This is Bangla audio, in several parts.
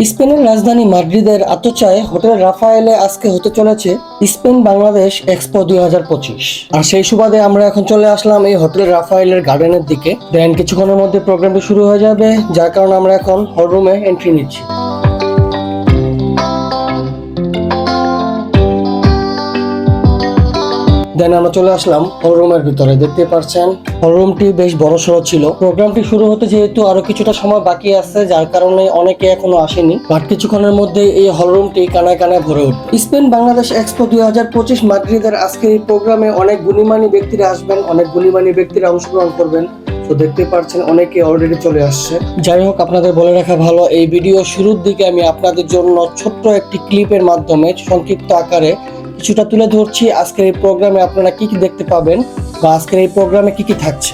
স্পেনের রাজধানী মাদ্রিদের আতচায় হোটেল রাফায়েলে আজকে হতে চলেছে স্পেন বাংলাদেশ এক্সপো দুই হাজার পঁচিশ। আর সেই সুবাদে আমরা এখন চলে আসলাম এই হোটেল রাফায়েলের গার্ডেনের দিকে। দেন কিছুক্ষণের মধ্যে প্রোগ্রামটি শুরু হয়ে যাবে, যার কারণে আমরা এখন হল রুমে এন্ট্রি নিচ্ছি। দেন আমরা চলে আসলাম হল রুমের ভিতরে দেখতে পাচ্ছেন হল রুমটি বেশ বড় সড়ো ছিল প্রোগ্রামটি শুরু হতে যেহেতু আরও কিছুটা সময় বাকি আছে, যার কারণে অনেকে এখনও আসেনি। বাট কিছুক্ষণের মধ্যে এই হল রুমটি কানায় কানায় ভরে উঠবে। স্পেন বাংলাদেশ এক্সপো দুই হাজার পঁচিশ মাদ্রিদের আজকের এই প্রোগ্রামে অনেক গুণীমানী ব্যক্তিরা আসবেন, অনেক গুণীমানী ব্যক্তিরা অংশগ্রহণ করবেন। তো দেখতে পাচ্ছেন অনেকে অলরেডি চলে আসছে। যাই হোক, আপনাদের বলে রাখা ভালো, এই ভিডিও শুরুর দিকে আমি আপনাদের জন্য ছোট্ট একটি ক্লিপের মাধ্যমে সংক্ষিপ্ত আকারে কিছুটা তুলে ধরছি। আজকের এই প্রোগ্রামে আপনারা কি কি দেখতে পাবেন বা আজকের এই প্রোগ্রামে কি কি থাকছে?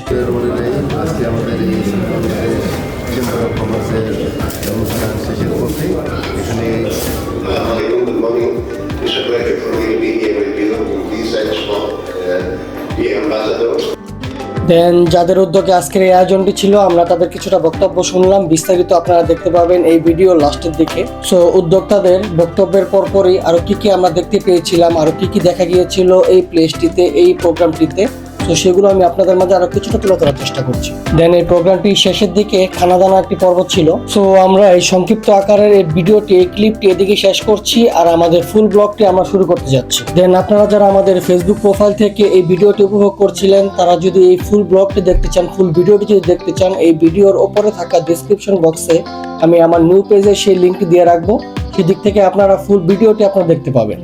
দেন যাদের উদ্যোগে আজকের এই আয়োজনটি ছিল, আমরা তাদের কিছুটা বক্তব্য শুনলাম। বিস্তারিত আপনারা দেখতে পাবেন এই ভিডিও লাস্টের দিকে। সো উদ্যোক্তাদের বক্তব্যের পরপরই আরও কি কি আমরা দেখতে পেয়েছিলাম, আরও কি কি দেখা গিয়েছিল এই প্লেসটিতে এই প্রোগ্রামটিতে তো সেগুলো আমি আপনাদের মাঝে আরও কিছুটা তুলে ধরার চেষ্টা করছি। দেন এই প্রোগ্রামটি শেষের দিকে খানা দানা একটি পর্ব ছিল। সো আমরা এই সংক্ষিপ্ত আকারের এই ভিডিওটি, এই ক্লিপটি এদিকে শেষ করছি আর আমাদের ফুল ব্লগটি আমরা শুরু করতে যাচ্ছি। দেন আপনারা যারা আমাদের ফেসবুক প্রোফাইল থেকে এই ভিডিওটি উপভোগ করছিলেন, তারা যদি এই ফুল ব্লগটি দেখতে চান ফুল ভিডিওটি যদি দেখতে চান, এই ভিডিওর ওপরে থাকা ডিসক্রিপশন বক্সে আমি আমার নিউ পেজে সেই লিঙ্কটি দিয়ে রাখব। সেদিক থেকে আপনারা ফুল ভিডিওটি আপনারা দেখতে পাবেন।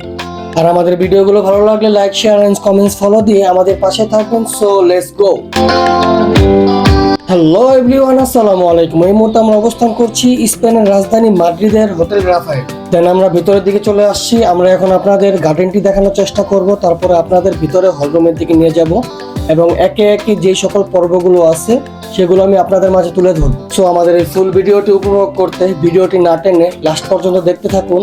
আর আমাদের ভিডিওগুলো ভালো লাগলে like share and comments follow দিয়ে আমাদের পাশে থাকবেন so let's go hello everyone আসসালামু আলাইকুম। এই মুহূর্তে আমরা অবস্থান করছি স্পেনের রাজধানী মাদ্রিদের হোটেল রাফায়েল। দেন আমরা ভিতরের দিকে চলে আসছি। আমরা এখন আপনাদের গার্ডেনটি দেখানোর চেষ্টা করব। তারপরে আপনাদের ভিতরে হলরুমের দিকে নিয়ে যাব এবং একে একে যে সকল পর্বগুলো আছে, সেগুলো আমি আপনাদের মাঝে তুলে ধরব। সো আমাদের এই ফুল ভিডিওটি উপভোগ করতে, ভিডিওটি না টেনে লাস্ট পর্যন্ত দেখতে থাকুন।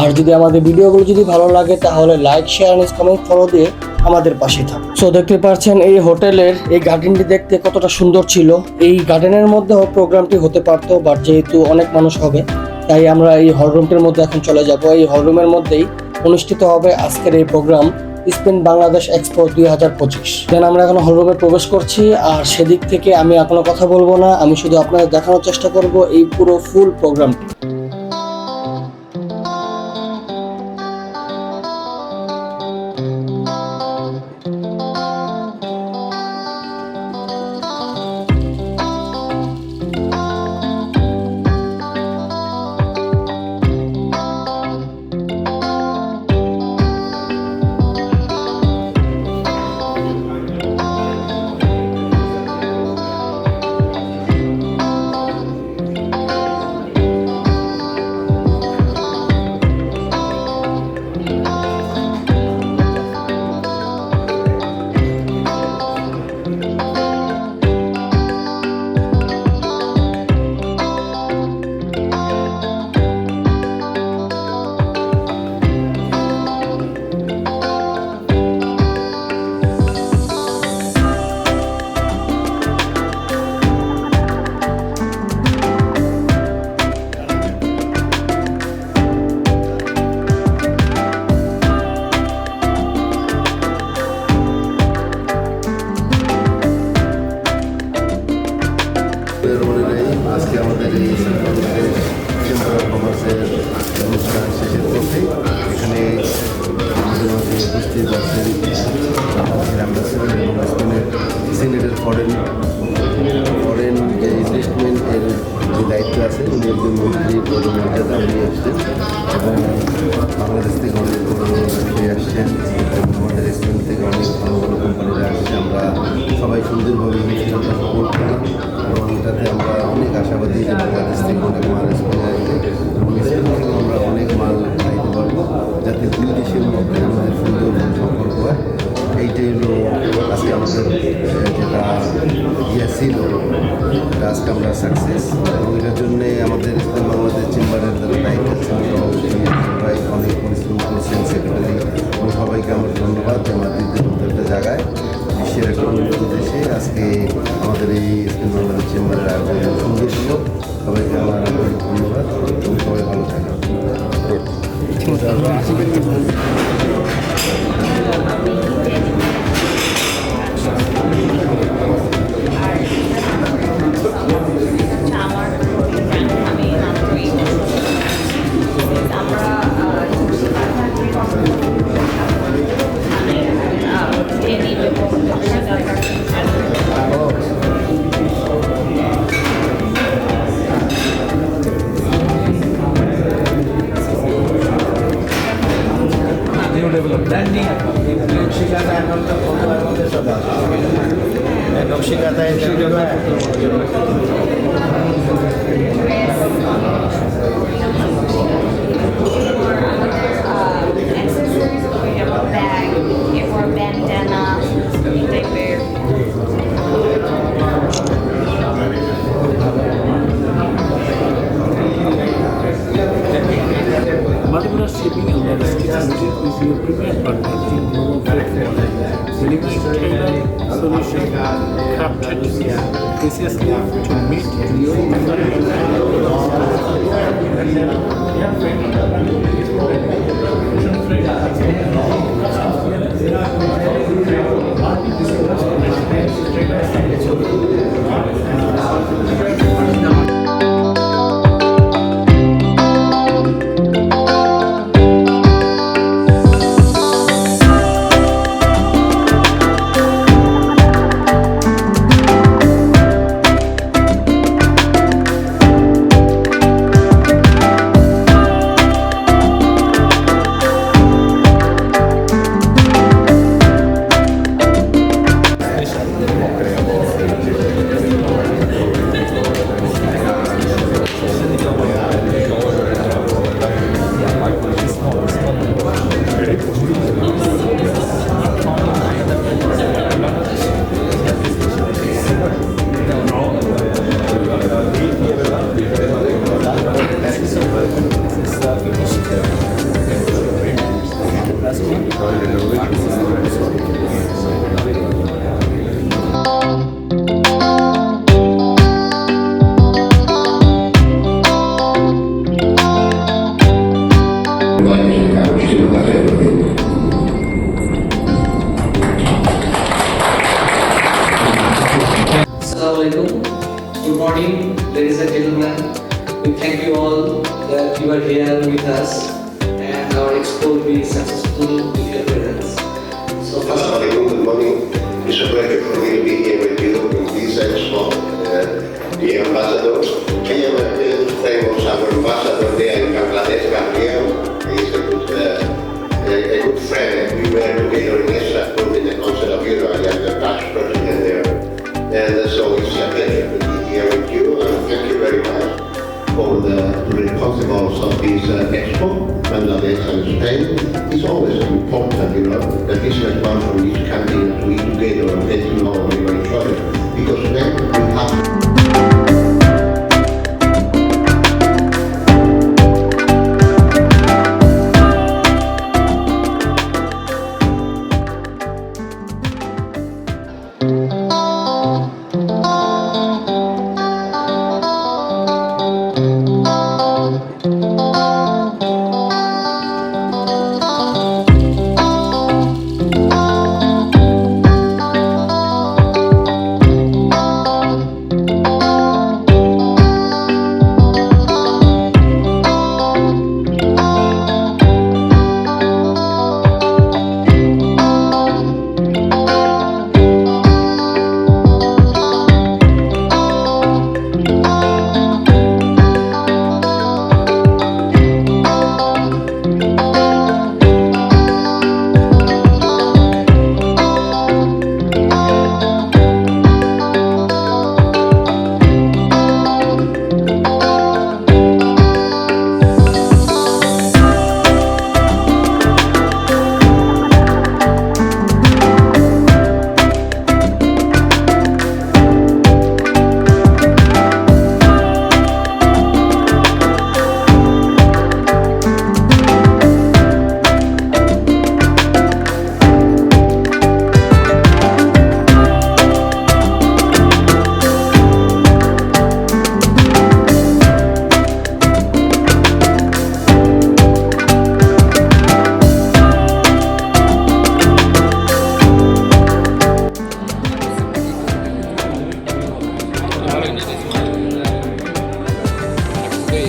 আর যদি আমাদের ভিডিওগুলো যদি ভালো লাগে, তাহলে like share and comment follow দিয়ে আমাদের পাশে থাকুন। সো দেখতে পাচ্ছেন এই হোটেলের, এই গার্ডেনটি দেখতে কতটা সুন্দর ছিল। এই গার্ডেনের মধ্যেও প্রোগ্রামটি হতে পারতো বাট যেহেতু অনেক মানুষ হবে, তাই আমরা এই হলরুমটির মধ্যে এখন চলে যাব। এই হলরুমের মধ্যেই অনুষ্ঠিত হবে আজকের এই প্রোগ্রাম স্পেন বাংলাদেশ এক্সপো দুই হাজার পঁচিশ। দেন আমরা এখন হলরুমে প্রবেশ করছি, আর সেদিক থেকে আমি কোনো কথা বলব না, আমি শুধু আপনাদের দেখানোর চেষ্টা করব এই পুরো ফুল প্রোগ্রামটি আমাদের এই চেম্বার অফ কমার্সের অনুষ্ঠান শেষের পথে এখানে আমাদের মাঝে উপস্থিত আছেন অ্যাম্বাসেডর এবং সিনেটের ফরেন দায়িত্ব আছে উনি একজন মন্ত্রী প্রধানমন্ত্রী দাম নিয়ে আসছেন এবং বাংলাদেশ থেকে অনেক বড় আসছেন এবং আমাদের রেস্টুরেন্ট থেকে অনেক ভালো ভালো কোম্পানিরা আসছে। আমরা সবাই সুন্দরভাবে মিষ্টিটা সাপোর্ট করি এবং এটাতে আমরা অনেক আশাবাদী যে বাংলাদেশ থেকে অনেক মাল আসবে এবং আমরা অনেক মাল খাইতে পারব, যাতে দুই দেশের মধ্যে আমাদের कृषिकता Madura Sevilla, las que se. TCS নিয়ে you are here with us and our expo will be successful with your presence. So first of all, good morning. It's a pleasure for me to be here with you in this expo. Uh, the ambassador, I am a famous our ambassador there in Bangladesh, Gabriel. He's a good, uh, a, a good friend. We were together in Istanbul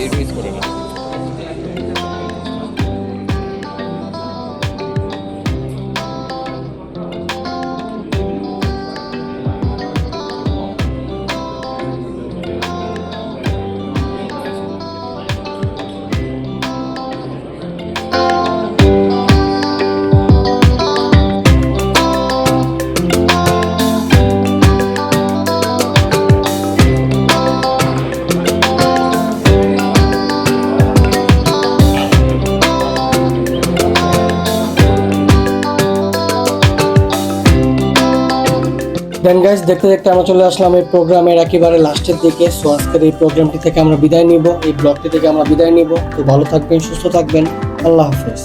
release করিনি দেখতে দেখতে আমরা চলে আসলাম এই প্রোগ্রামের একেবারে লাস্টের দিকে। সো আজকের এই প্রোগ্রামটি থেকে আমরা বিদায় নিব, এই ব্লগটি থেকে আমরা বিদায় নিব। তো ভালো থাকবেন, সুস্থ থাকবেন। আল্লাহ হাফেজ।